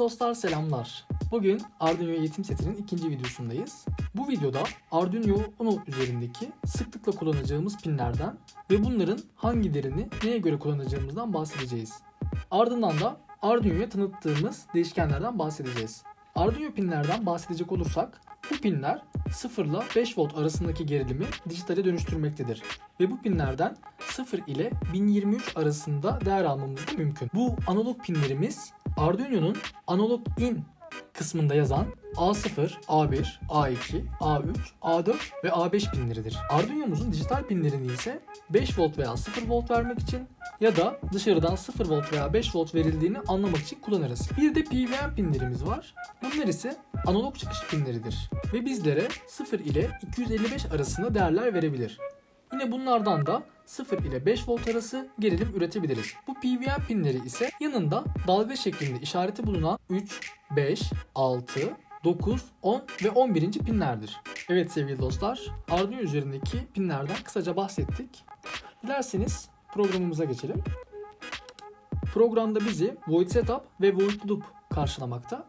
Dostlar selamlar. Bugün Arduino eğitim setinin ikinci videosundayız. Bu videoda Arduino Uno üzerindeki sıklıkla kullanacağımız pinlerden ve bunların hangilerini neye göre kullanacağımızdan bahsedeceğiz. Ardından da Arduino'ya tanıttığımız değişkenlerden bahsedeceğiz. Arduino pinlerden bahsedecek olursak bu pinler 0 ile 5 volt arasındaki gerilimi dijitale dönüştürmektedir. Ve bu pinlerden 0 ile 1023 arasında değer almamız da mümkün. Bu analog pinlerimiz Arduino'nun analog in kısmında yazan A0, A1, A2, A3, A4 ve A5 pinleridir. Arduino'muzun dijital pinlerini ise 5 volt veya 0 volt vermek için ya da dışarıdan 0 volt veya 5 volt verildiğini anlamak için kullanırız. Bir de PWM pinlerimiz var. Bunlar ise analog çıkış pinleridir ve bizlere 0 ile 255 arasında değerler verebilir. Yine bunlardan da 0 ile 5 volt arası gerilim üretebiliriz. Bu PWM pinleri ise yanında dalga şeklinde işareti bulunan 3, 5, 6, 9, 10 ve 11. pinlerdir. Evet sevgili dostlar, Arduino üzerindeki pinlerden kısaca bahsettik. Dilerseniz programımıza geçelim. Programda bizi void setup ve void loop karşılamakta.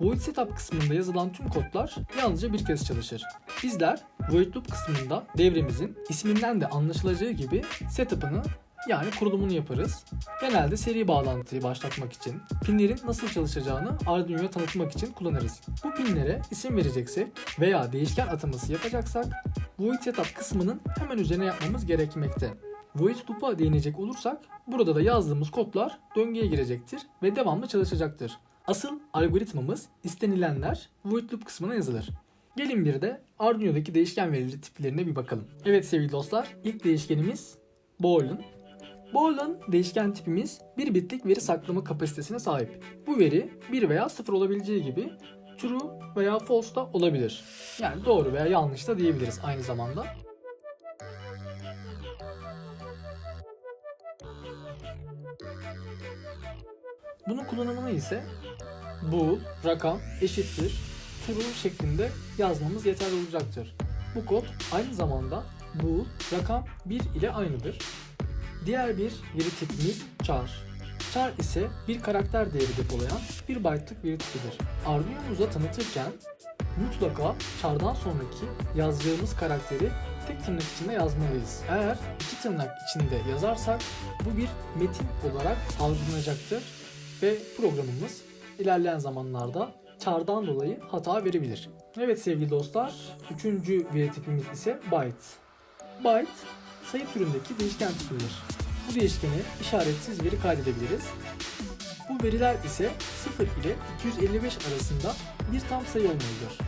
Void setup kısmında yazılan tüm kodlar yalnızca bir kez çalışır. Bizler void loop kısmında devremizin isminden de anlaşılacağı gibi setup'ını yani kurulumunu yaparız. Genelde seri bağlantıyı başlatmak için, pinlerin nasıl çalışacağını Arduino'ya tanıtmak için kullanırız. Bu pinlere isim vereceksek veya değişken ataması yapacaksak void setup kısmının hemen üzerine yapmamız gerekmekte. Void loop'a değinecek olursak burada da yazdığımız kodlar döngüye girecektir ve devamlı çalışacaktır. Asıl algoritmamız istenilenler void loop kısmına yazılır. Gelin bir de Arduino'daki değişken verileri tiplerine bir bakalım. Evet sevgili dostlar, ilk değişkenimiz boolean. Boolean değişken tipimiz 1 bitlik veri saklama kapasitesine sahip. Bu veri 1 veya 0 olabileceği gibi true veya false da olabilir. Yani doğru veya yanlış da diyebiliriz aynı zamanda. Bunun kullanımını ise bool, rakam eşittir true şeklinde yazmamız yeterli olacaktır. Bu kod aynı zamanda bool, rakam 1 ile aynıdır. Diğer bir veri tipimiz char. Char ise bir karakter değeri depolayan bir byte'lık veri tipidir. Arduino'muza tanıtırken mutlaka char'dan sonraki yazacağımız karakteri tek tırnak içinde yazmalıyız. Eğer iki tırnak içinde yazarsak bu bir metin olarak algılanacaktır ve programımız ilerleyen zamanlarda char'dan dolayı hata verebilir. Evet sevgili dostlar, üçüncü veri tipimiz ise byte. Byte sayı türündeki değişken tipidir. Bu değişkene işaretsiz veri kaydedebiliriz. Bu veriler ise 0 ile 255 arasında bir tam sayı olmalıdır.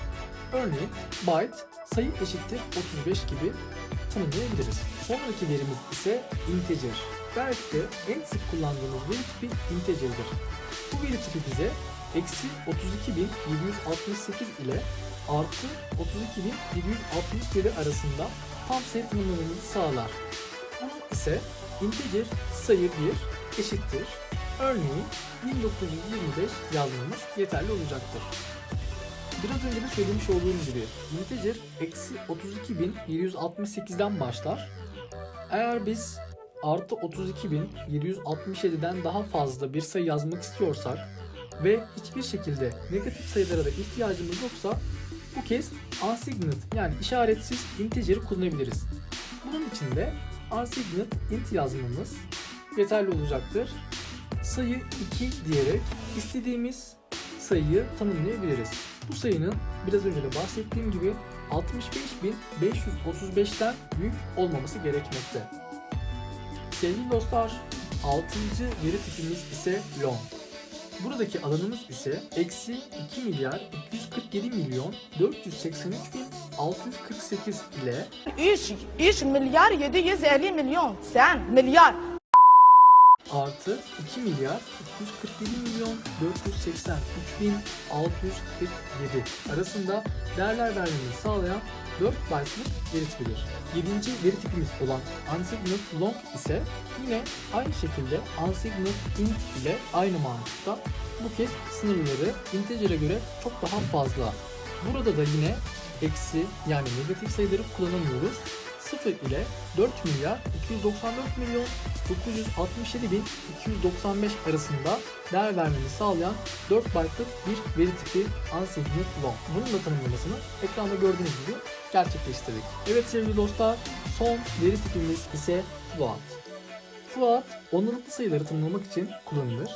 Örneğin byte sayı eşittir 35 gibi tanımlayabiliriz. Sonraki verimiz ise integer. Belki de en sık kullandığımız veri tipi integer'dir. Bu veri tipi bize eksi 32.768 ile artı 32.767 arasında tam sayı tanımlamamızı sağlar. Bunun ise integer sayı 1 eşittir. Örneğin 1925 yazmamız yeterli olacaktır. Biraz önce de söylemiş olduğum gibi integer eksi 32.768'den başlar. Eğer biz artı 32.767'den daha fazla bir sayı yazmak istiyorsak ve hiçbir şekilde negatif sayılara da ihtiyacımız yoksa bu kez unsigned yani işaretsiz integer'i kullanabiliriz. Bunun için de unsigned int yazmamız yeterli olacaktır. Sayı 2 diyerek istediğimiz sayıyı tanımlayabiliriz. Bu sayının biraz önce de bahsettiğim gibi 65.535'ten büyük olmaması gerekmekte. Sevgili dostlar, 6. veri tipimiz ise long. Buradaki alanımız ise eksi 2 milyar 247 milyon 483 bin 648 ile 3, 3 milyar 750 milyon. Sen milyar. Artı 2 milyar 247 milyon 483 bin 647 arasında değerler vermemizi sağlayan 4 byte'lık veri tipidir. 7. veri tipimiz olan unsigned long ise yine aynı şekilde unsigned int ile aynı mantıkta bu kez sınırları integer'e göre çok daha fazla. Burada da yine eksi yani negatif sayıları kullanamıyoruz. 0 ile 4 milyar 294 milyon 967 bin 295 arasında değer vermeni sağlayan 4 byte'lık bir veri tipi unsigned long. Bunun da tanımlamasını ekranda gördüğünüz gibi gerçekleştirdik. Evet sevgili dostlar, son veri tipimiz ise float. Float, ondalıklı sayıları tanımlamak için kullanılır.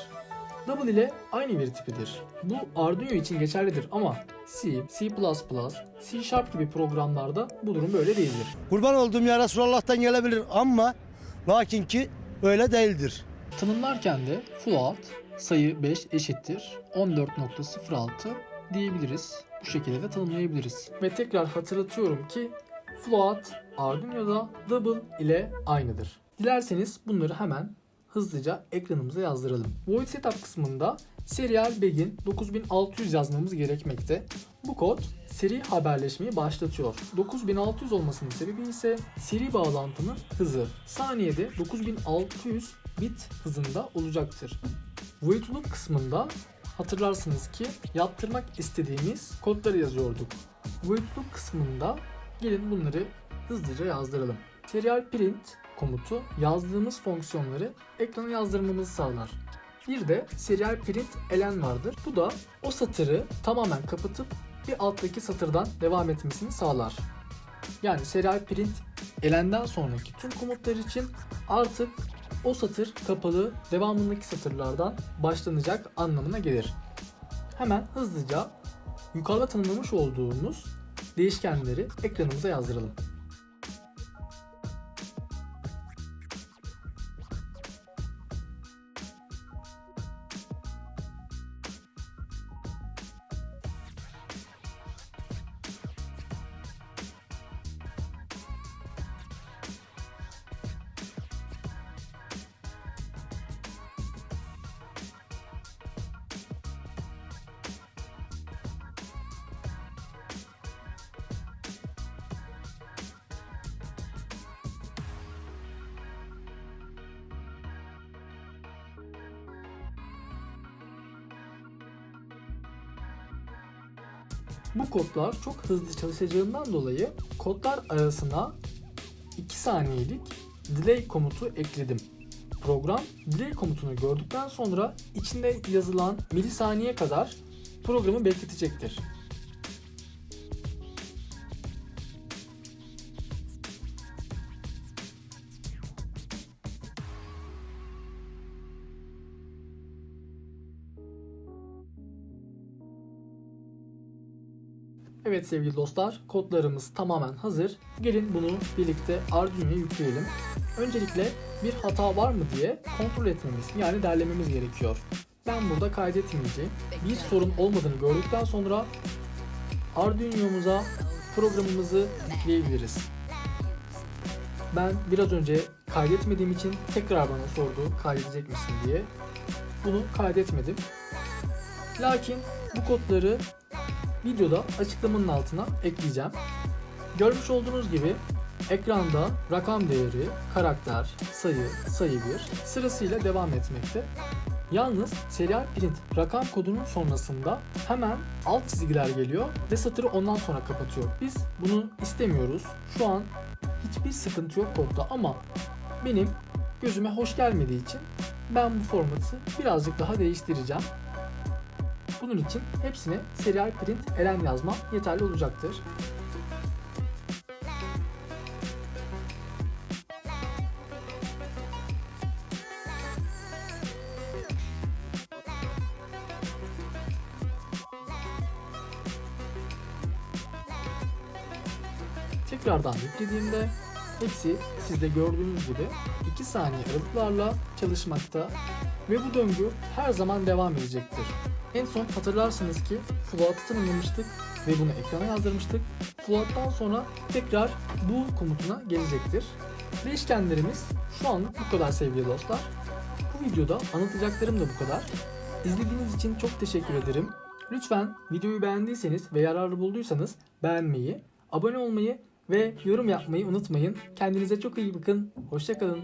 Double ile aynı veri tipidir. Bu Arduino için geçerlidir ama C, C++, C Sharp gibi programlarda bu durum böyle değildir. Kurban olduğum ya Resulallah'tan gelebilir ama lakin ki öyle değildir. Tanımlarken de float sayı 5 eşittir 14.06 diyebiliriz. Bu şekilde de tanımlayabiliriz. Ve tekrar hatırlatıyorum ki float Arduino'da double ile aynıdır. Dilerseniz bunları hemen hızlıca ekranımıza yazdıralım. Void setup kısmında serial begin 9600 yazmamız gerekmekte. Bu kod seri haberleşmeyi başlatıyor. 9600 olmasının sebebi ise seri bağlantının hızı. Saniyede 9600 bit hızında olacaktır. Void loop kısmında hatırlarsınız ki yaptırmak istediğimiz kodları yazıyorduk. Void loop kısmında gelin bunları hızlıca yazdıralım. Serial print komutu yazdığımız fonksiyonları ekrana yazdırmamızı sağlar. Bir de serial print elen vardır. Bu da o satırı tamamen kapatıp bir alttaki satırdan devam etmesini sağlar. Yani serial print elenden sonraki tüm komutlar için artık o satır kapalı devamındaki satırlardan başlanacak anlamına gelir. Hemen hızlıca yukarıda tanımlamış olduğumuz değişkenleri ekranımıza yazdıralım. Bu kodlar çok hızlı çalışacağından dolayı kodlar arasına 2 saniyelik delay komutu ekledim. Program delay komutunu gördükten sonra içinde yazılan milisaniye kadar programı bekletecektir. Evet sevgili dostlar, kodlarımız tamamen hazır. Gelin bunu birlikte Arduino'ya yükleyelim. Öncelikle bir hata var mı diye kontrol etmemiz yani derlememiz gerekiyor. Ben burada kaydetmeyeceğim. Bir sorun olmadığını gördükten sonra Arduino'muza programımızı yükleyebiliriz. Ben biraz önce kaydetmediğim için tekrar bana sordu kaydedecek misin diye. Bunu kaydetmedim. Lakin bu kodları videoda açıklamanın altına ekleyeceğim. Görmüş olduğunuz gibi ekranda rakam değeri, karakter, sayı, sayı 1 sırasıyla devam etmekte. Yalnız serial print rakam kodunun sonrasında hemen alt çizgiler geliyor ve satırı ondan sonra kapatıyor. Biz bunu istemiyoruz. Şu an hiçbir sıkıntı yok kodda ama benim gözüme hoş gelmediği için ben bu formatı birazcık daha değiştireceğim. Bunun için hepsine serial print elen yazmam yeterli olacaktır. Tekrardan yüklediğimde hepsi sizde gördüğünüz gibi 2 saniye aralıklarla çalışmakta ve bu döngü her zaman devam edecektir. En son hatırlarsınız ki float'ı tanımlamıştık ve bunu ekrana yazdırmıştık. Float'tan sonra tekrar bu komutuna gelecektir. Değişkenlerimiz şu anlık bu kadar sevgili dostlar. Bu videoda anlatacaklarım da bu kadar. İzlediğiniz için çok teşekkür ederim. Lütfen videoyu beğendiyseniz ve yararlı bulduysanız beğenmeyi, abone olmayı ve yorum yapmayı unutmayın. Kendinize çok iyi bakın. Hoşçakalın.